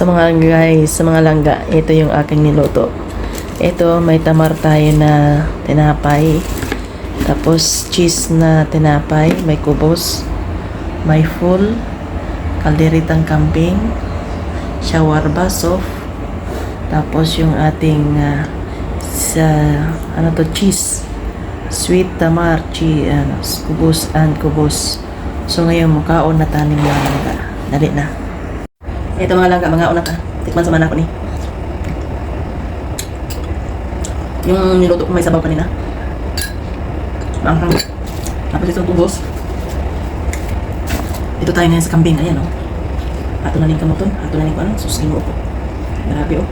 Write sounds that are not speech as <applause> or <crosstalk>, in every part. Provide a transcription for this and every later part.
Sa mga guys, sa mga langga, ito yung aking niluto. Ito, may tamar tayo na tinapay. Tapos, cheese na tinapay. May kubos. May full. Kalderitang kambing. Shawarma, soft. Tapos, yung ating ah, sa, ano to, cheese. Sweet tamar, cheese, ano, kubos and kubos. So, ngayon, mukhaon na tanim mga langga. Dali na. Ito mga langga, mga una ka. Tikman sa mana ko ni. Yung niluto ko may sabaw kanina. Manghang. Tapos itong tubos. Ito tayo ngayon sa kambing. Ayan o. Oh. Ato na rin kamuton. Ato na rin ko ano. Suskin mo ko. Grabe o. Oh.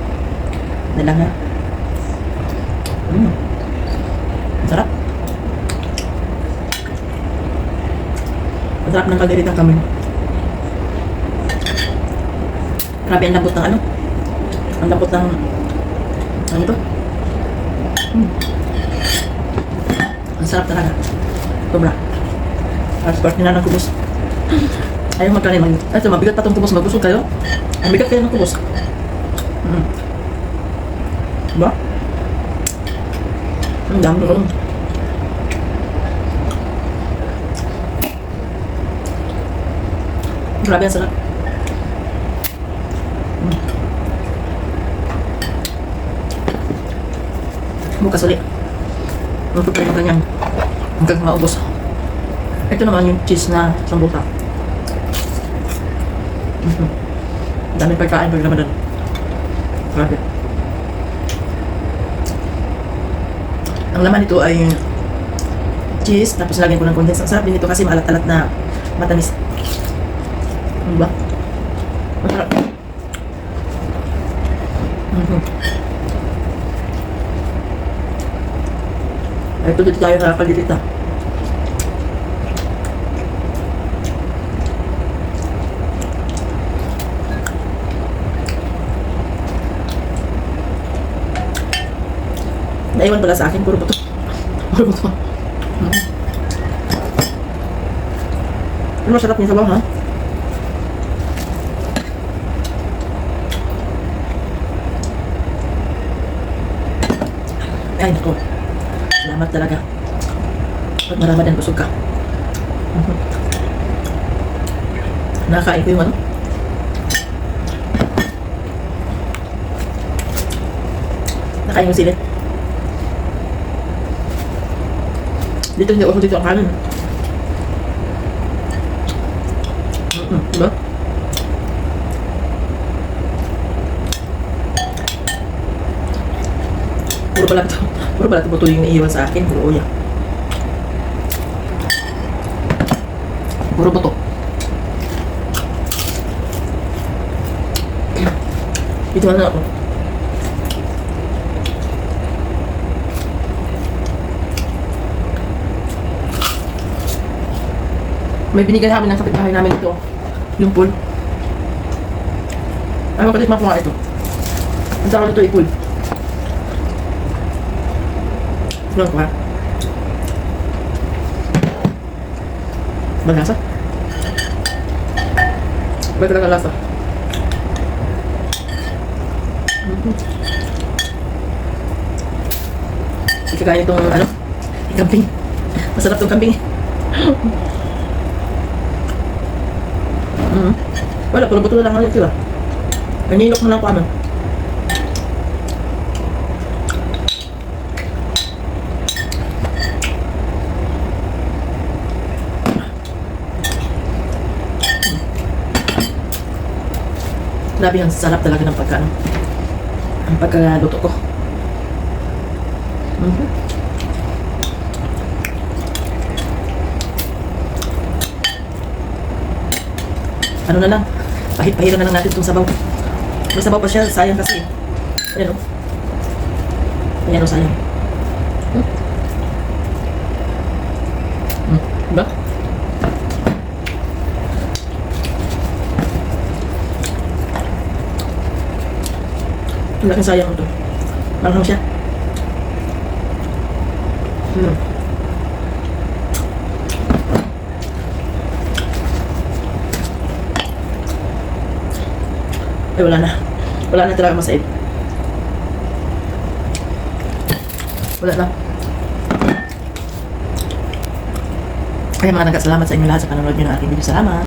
Dalang ha. Mm. Sarap. Masarap ng kalderit ng kambing. Grabe ang lambot ng ano. Ang lambot ng ano to? Hmm. Ang sarap talaga. Sobra. Tapos part nila ng kubos. Ayaw magkanin. Mag Ito, mabigat pa itong kubos. Magusog kayo. Ang bigat kayo ng kubos. Hmm. Diba? Ang dami ko. Grabe ang sarap. Bukas ulit. Tayo ng ganyan. Hanggang maubos. Ito naman yung cheese na sambuka. Mm-hmm. Dami pagkain pag Ramadan. Grabe. Ang laman nito ay cheese, tapos lagyan ko ng condensed. Ang sarap din ito kasi maalat-alat na matamis. Ano ba? Masarap. Mm-hmm. Ito dito tayo nakakalitit na. Naiwan pala sa akin, puro buto. Puro buto. Mm. Ano masarap niya sabaw, ha? Ay, naku. Salamat talaga. Pag maramadan busog ka. Mhm. Nakakain ko yung ano. Nakain yung sili. Dito hindi ako dito ang kanin. Mm, diba? Puro pala ito. Puro pala ito buto yung naiiwan sa akin. Puro uya. Puro buto. Dito na ako. May binigay namin ng kapitbahay namin ito. Yung pool. Tikman ko nga ito. Ang tawag ito ipul. Ko ha. Malasa? Ba talaga lasa? Hindi kaya itong ano? Kambing. Masarap itong kambing. <laughs> Mm. Wala, puro buto na lang ulit sila. Naninok na lang ko ano. Grabe ang sarap talaga ng pagka, ano, ang pagkaluto ko. Mhm. Ano na lang, pahit-pahiran na lang natin itong sabaw. May sabaw pa siya, sayang kasi. Ayan o. Ayan o, sayang. Hmm? Hmm, diba? Ang laking sayang ito. Malang siya. Hmm. Ay, wala na. Wala na talaga masait. Wala na. Kaya mga nagasalamat sa inyo lahat sa panonood nyo ng aking video. Salamat!